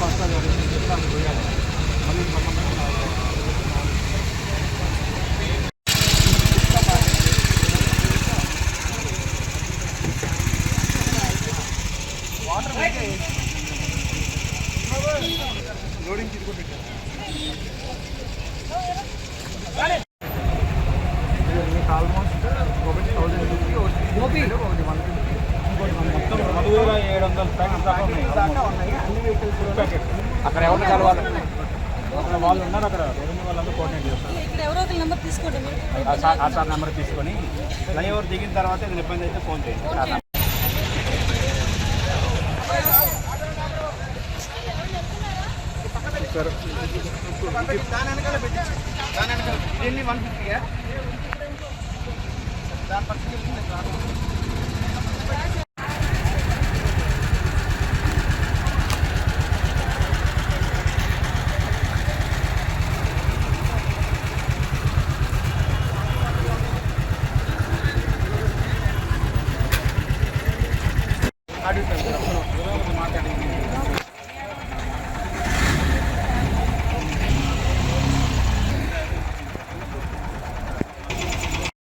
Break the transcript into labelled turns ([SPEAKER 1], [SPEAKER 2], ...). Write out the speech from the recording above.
[SPEAKER 1] వస్తుంది చెప్తాను పోయాలి మళ్ళీ లోడింగ్ మీకు ఆల్మోస్ట్ ఒకటి థౌజండ్ ఫిఫ్టీ ఒకటి వన్ ఫిఫ్టీ ఇంకోటి మొత్తం రెండు వేల ఏడు వందల ప్యాకెట్స్ దాకా ఉన్నాయి అక్కడ ఎవరిని కలవాలి? అక్కడ వాళ్ళు ఉన్నారు అక్కడ రెవెన్యూ వాళ్ళందరూ కోఆర్డినేట్ చేస్తారు.
[SPEAKER 2] ఎవరో
[SPEAKER 1] ఆ సార్ ఆ సార్ నెంబర్ తీసుకొని ఫ్లైఓవర్ దిగిన తర్వాత ఏదైనా ఇబ్బంది అయితే ఫోన్ చేయండి. సార్. దాని వెనకాల పెట్టించు. దాని వెనకాల ఇవన్నీ వన్ ఫిఫ్టీయా దాని పక్కన మాట్లాడింది